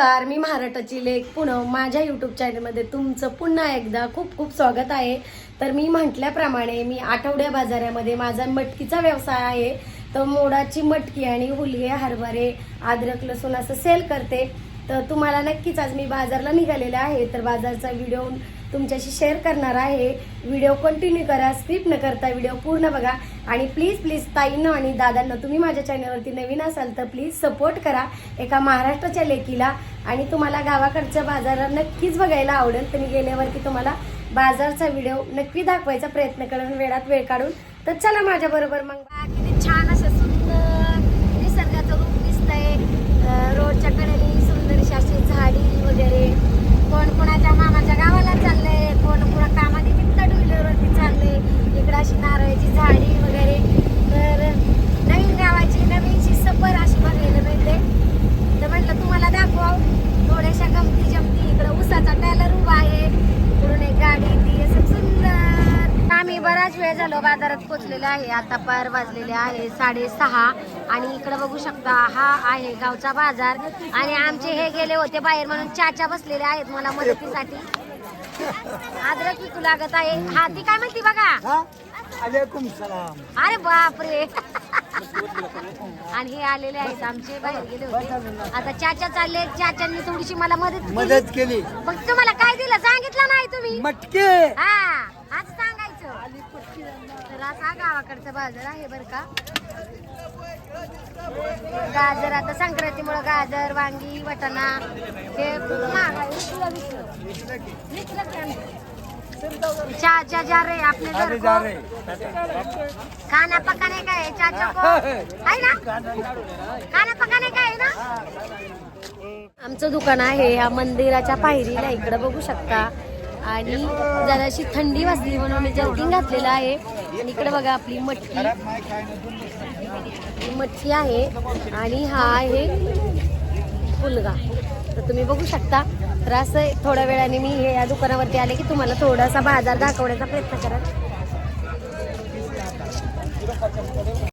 नमस्कार मी महाराष्ट्राची लेख पुणे. माझ्या यूट्यूब चॅनलमध्ये तुमचं पुन्हा एकदा खूप खूप स्वागत आहे. तर मी म्हटल्याप्रमाणे मी आठवड्या बाजारामध्ये माझा मटकीचा व्यवसाय आहे. तर मोडाची मटकी आणि हुलगे हरभरे अद्रक लसूण असं सेल करते. तर तुम्हाला नक्कीच आज मी बाजारला निघालेले आहे. तर बाजारचा व्हिडिओ तुमच्याशी शेअर करणार आहे. व्हिडिओ कंटिन्यू करा स्किप न करता व्हिडिओ पूर्ण बघा. आणि प्लीज प्लीज ताईंना आणि दादांना तुम्ही माझ्या चॅनलवरती नवीन असाल तर प्लीज सपोर्ट करा एका महाराष्ट्राच्या लेकीला. आणि तुम्हाला गावाकडच्या बाजारात नक्कीच बघायला आवडेल. तर मी गेल्यावरती तुम्हाला बाजारचा व्हिडिओ नक्की दाखवायचा प्रयत्न करून वेळात वेळ काढून. तर चला माझ्याबरोबर मग. बराच वेळ झालो बाजारात पोचलेलो आहे. आता पार वाजलेले आहे साडेसहा. आणि इकडे बघू शकता हा आहे गावचा बाजार. आणि आमचे हे गेले होते बाहेर म्हणून चाचा बसलेले आहेत मला मदतीसाठी. अद्रक विकू लागत आहे. हा ती काय म्हणती बघा? अलैकुम सलाम. अरे बापरे. आणि हे आलेले आहेत आमचे बाहेर गेले होते. आता चाचा चालले चाचांनी थोडीशी मला मदत मदत केली. मग तुम्हाला काय दिलं? सांगितलं नाही तुम्ही. मटके. हा. असा गावाकडचा बाजार आहे बर का. गाजर आता संक्रांतीमुळे गाजर वांगी वाटाणा हे खूप महाग आहे. विकलं विकलं. विकलं का नाही? चाचा जा रे आपने घर को खाना पकाने का है चाचा को? है ना? खाना पकाने का है ना? आमचं दुकान आहे या मंदिराच्या पायरीला इकडे बघू शकता. आणि जराशी थंडी वाजली म्हणून मी जर्किंग घातलेलं आहे. आणि इकडे बघा आपली मटकी. मटकी आहे आणि हा आहे फुलगा. तर तुम्ही बघू शकता. तर असं थोड्या वेळाने मी हे या दुकानावरती आले की तुम्हाला थोडासा बाजार दाखवण्याचा प्रयत्न करा